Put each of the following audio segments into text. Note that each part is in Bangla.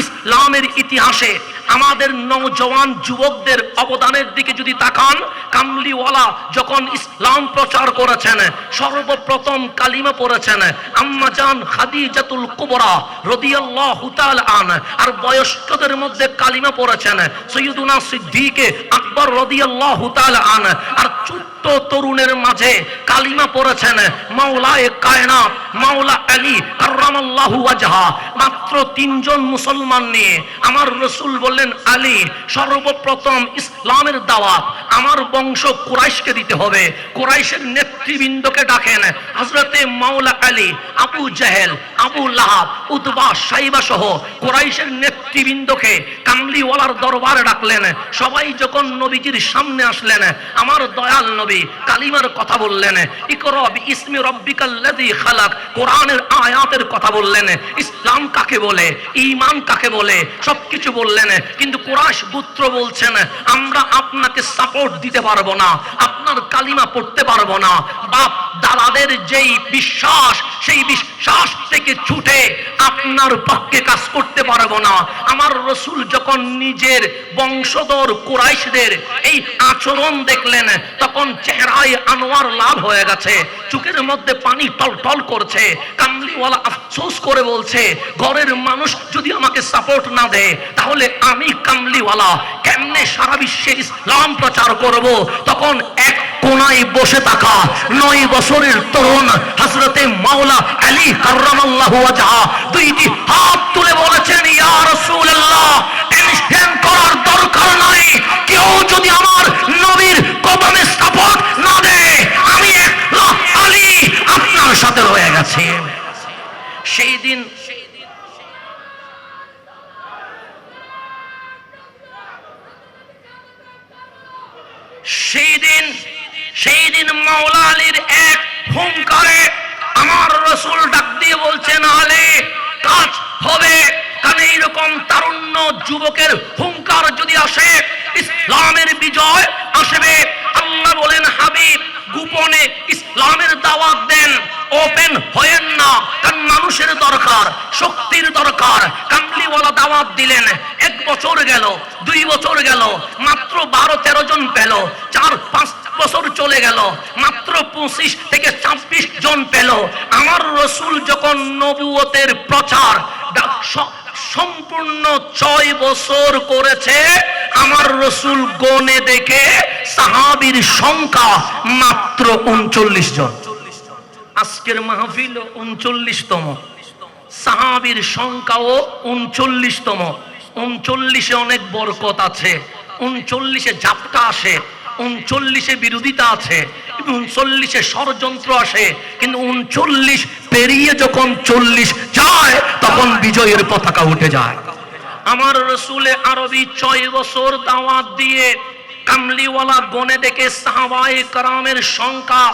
ইসলামের ইতিহাসে আমাদের নওজওয়ান যুবকদের অবদানের দিকে যদি তাকান কামলিওয়ালা যখন ইসলাম প্রচার করেছেন, সর্বপ্রথম কালিমা পড়েছেন আম্মাজান খাদিজাতুল কুবরা রাদিয়াল্লাহু তাআলা আন, আর বয়স্কদের মধ্যে কালিমা পড়েছেন, সৈয়দুনা সিদ্দিকে আকবর রাদিয়াল্লাহু তাআলা আন, আর তরুণের মাঝে কালিমা পড়েছেন মাওলায়ে কায়নাত, মাওলা আলী কাররামাল্লাহু ওয়াজহা। মাত্র তিনজন মুসলমান নিয়ে আমার রসুল বললেন, আলী, সর্বপ্রথম ইসলামের দাওয়াত। আমার বংশ কুরাইশকে দিতে হবে। কুরাইশের নেতৃবৃন্দকে ডাকেন হজরতে মাওলা আলী, আবু জাহেল, আবু লাহাব, উতবা সাইবা সহ কুরাইশের নেতৃবৃন্দকে কামলিওয়ালার দরবারে ডাকলেন। সবাই যখন নবীজির সামনে আসলেন, আমার দয়াল নবী কালিমার কথা বললেন, ইকরা ইসমি রব্বিকাল্লাযী খালাক, কোরআনের আয়াতের কথা বললেন, ইসলাম কাকে বলে, ঈমান কাকে বলে, সবকিছু বললেন, কিন্তু কুরাইশ পুত্র বলছেন, আমরা আপনাকে সাপোর্ট দিতে পারব না, আপনার কালিমা পড়তে পারব না দাদাদের যেই বিশ্বাস, সেই বিশ্বাস থেকে ছুটে আপনার পক্ষে কাজ করতে পারব না। আমার রসুল যখন নিজের বংশধর কুরাইশদের এই আচরণ দেখলেন, তখন চেহারায় আনোয়ার লাভ হয়ে গেছে। চোখের মধ্যে পানি টল টল করছে, কামলিওয়ালা আফসোস করে বলছে, ঘরের মানুষ যদি আমাকে সাপোর্ট না দেয় তাহলে আমি কামলিওয়ালা কেমনে সারা বিশ্বে ইসলাম প্রচার করব? তখন কোনায় বসে থাকা নয় বছরের তরুণ হজরতে মাওলা আলী ওয়াজহা দুইটি হাত তুলে বলেছেন করার দরকার নাই। কেউ যদি আমার নবীর না দেয় আমি আলী আপনার সাথে রয়ে গেছি। সেই দিন সেই দিন সেই দিন মাওলা আলীর এক হুঙ্কারে আমার রসুল ডাক দিয়ে বলছেন, আলে, কাজ হবে। কারণ এইরকম তারুণ্য যুবকের হুঙ্কার যদি আসে, ইসলামের বিজয় আসবে। আল্লাহ বলেন, হাবিব, গোপনে ইসলামের দাওয়াত দেন, ওপেন হয়েন না। কারণ মানুষের দরকার, শক্তির দরকার। কামলিওয়ালা দাওয়াত দিলেন, এক বছর গেল, দুই বছর গেল, মাত্র বারো তেরো জন পেল, চার পাঁচ বছর চলে গেল, মাত্র পঁচিশ থেকে ছাব্বিশ জন পেল। আমার রসুল যখন নবুয়তের প্রচার সম্পূর্ণ ছয় বছর করেছে, আমার রসুল গনে দেখে সাহাবির সংখ্যা মাত্র উনচল্লিশ জন। আজকের মাহফিল উনচল্লিশতম। সাহাবির সংখ্যাও উনচল্লিশতম। উনচল্লিশে অনেক বরকত আছে, উনচল্লিশে ঝাপটা আসে। উনচল্লিশে বিরোধিতা আছে উনচল্লিশে ষড়যন্ত্র আসে, কিন্তু উনচল্লিশ পেরিয়ে যখন চল্লিশ যায়, তখন বিজয়ের পতাকা উঠে যায়। আমার রসুলে আরবি ছয় বছর দাওয়াত দিয়ে কামলিওয়ালা গনে দেখে সাহাবাই কারামের সংখ্যা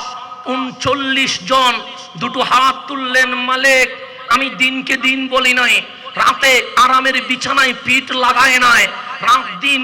উনচল্লিশ জন, দুটো হাত তুললেন মালিক, আমি দিনকে দিন বলি নাই, রাতে আরামের বিছানায় পিঠ লাগায় নাই, রাত দিন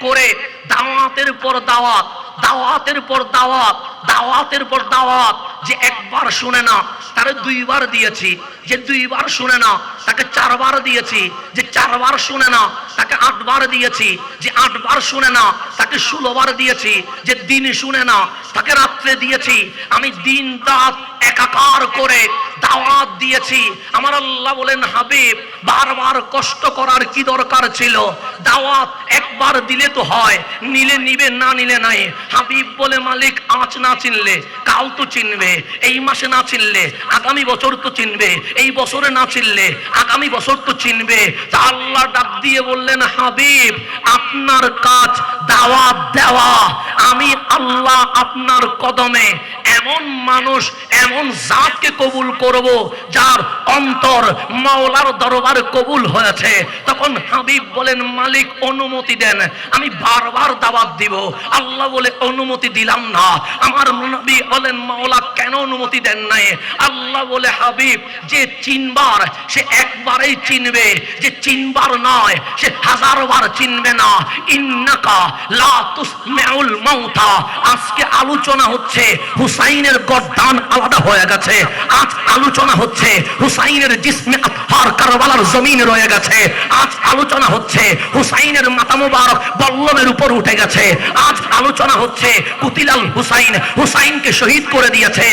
করে দাওয়াতের পর দাওয়াত দাওয়াতের পর দাওয়াত দাওয়াতের পর দাওয়াত যে একবার শুনে না তারে দুইবার দিয়েছি। যে দুইবার শুনে না তাকে চারবার দিয়েছি। যে চারবার শুনে না তাকে আটবার দিয়েছি। যে আটবার শুনে না তাকে ষোলোবার দিয়েছি। যে দিন শুনে না তাকে রাত্রে দিয়েছি। আমি দিন রাত একাকার করে দাওয়াত দিয়েছি। আমার আল্লাহ বলেন, হাবিব, বারবার কষ্ট করার কি দরকার ছিল? দাওয়াত একবার দিলে তো হয়, নিলে নিবে, না নিলে নাই। হাবিব বলে, মালিক, আঁচ না চিনলে কাল তো চিনবে, এই মাসে না চিনলে আগামী বছর তো চিনবে, এই বছরে না চিনলে আগামী বছর তো চিনবে। তা আল্লাহ ডাক দিয়ে বললেন, হাবিব, আপনার কাজ দাওয়াত দেওয়া। আমি আল্লাহ আপনার কদমে এমন মানুষ এমন জাতকে কবুল করব যার অন্তর মাওলার দরবারে কবুল হয়েছে। তখন হাবিব বলেন, মালিক অনুমতি দেন, আমি বারবার দাওয়াত দিব। আল্লাহ বলে, অনুমতি দিলাম না। আমার নবী বলেন, মাওলা কেন অনুমতি দেন নাই? আল্লাহ বলে, হাবিব, যে চিনবার সে একবারেই চিনবে যে চিনবার নয়, সে হাজার বার চিনবে না। ইন্নাকা লা তুসমিউল মাউতা। আজকে আলোচনা হচ্ছে হুসাইনের গর্দান আলাদা হয়ে গেছে। আজ আলোচনা হচ্ছে, হুসাইনের জিসমে আতহার কারবালার জমিন রয়ে গেছে। আজ আলোচনা হচ্ছে, হুসাইনের মাথা মুবারক বল্লমের উপর উঠে গেছে। আজ আলোচনা হচ্ছে, কুতিলাল হুসাইন, হুসাইনকে শহীদ করে দিয়েছে।